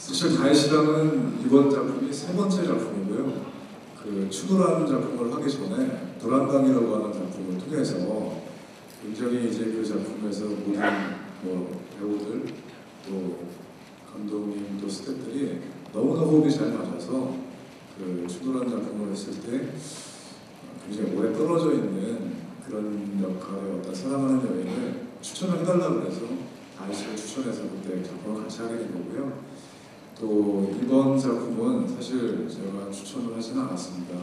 사실 다이시랑은 이번 작품이 세 번째 작품이고요. 그 추노라는 작품을 하기 전에 도란강이라고 하는 작품을 통해서 굉장히 이제 그 작품에서 모든 뭐 배우들 또 감독님 또 스태프들이 너무나 호흡이 잘 맞아서 그 추노라는 작품을 했을 때 굉장히 오래 떨어져 있는 그런 역할의 어떤 사랑하는 여인을 추천을 해달라고 해서 다이시를 추천해서 그때 작품을 같이 하게 된 거고요. 또 이번 작품은 사실 제가 추천을 하지는 않았습니다.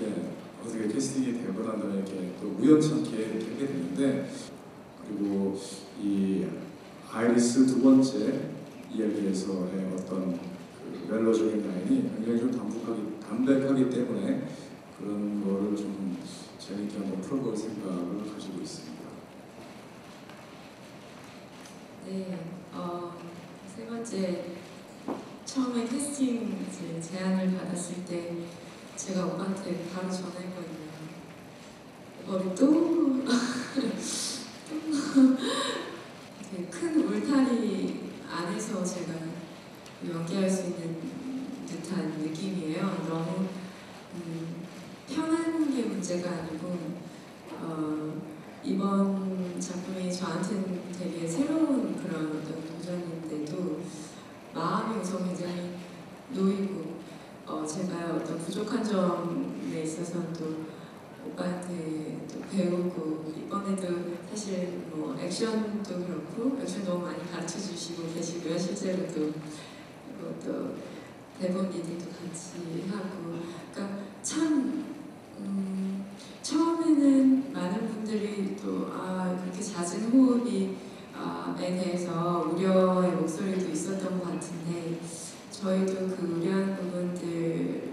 이렇게 어떻게 캐스팅이 되고 난 이렇게 또 우연찮게 하게 됐는데 그리고 이 아이리스 두 번째 이야기에서의 어떤 그 멜로적인 라인이 굉장히 좀 담백하기, 담백하기 때문에 그런 거를 좀 재밌게 한번 풀어볼 생각을 가지고 있습니다. 네, 어, 세 번째 처음에 캐스팅 이제 제안을 받았을 때 제가 오빠한테 바로 전화했거든요. 머리 또, 또큰 울타리 안에서 제가 연기할 수 있는 듯한 느낌이에요. 너무 음, 편한 게 문제가 아니고 어, 이번 작품이 저한테는 되게 새로운 그런 어떤 도전인데도 마음이 우선 굉장히 놓이고 어, 제가 어떤 부족한 또 오빠한테 또 배우고 이번에도 사실 뭐 액션도 그렇고 액션 너무 많이 가르쳐 주시고 계시고요. 실제로 또 그리고 또 대본 리딩도 같이 하고. 그러니까 참 음, 처음에는 많은 분들이 또 아 그렇게 잦은 호흡이 아, 에 대해서 우려의 목소리도 있었던 것 같은데 저희도 그 우려하는 부분들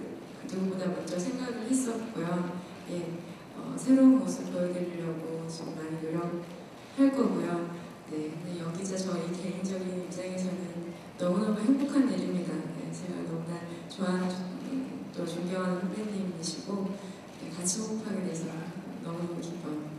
누구보다 먼저 생각을 했었고요. 예, 어, 새로운 모습 보여드리려고 지금 많이 노력할 거고요. 네, 근데 연기자 저희 개인적인 입장에서는 너무너무 행복한 일입니다. 네, 제가 너무나 좋아하는 또 존경하는 선배님이시고 네, 같이 호흡하게 돼서 너무너무 기뻐요.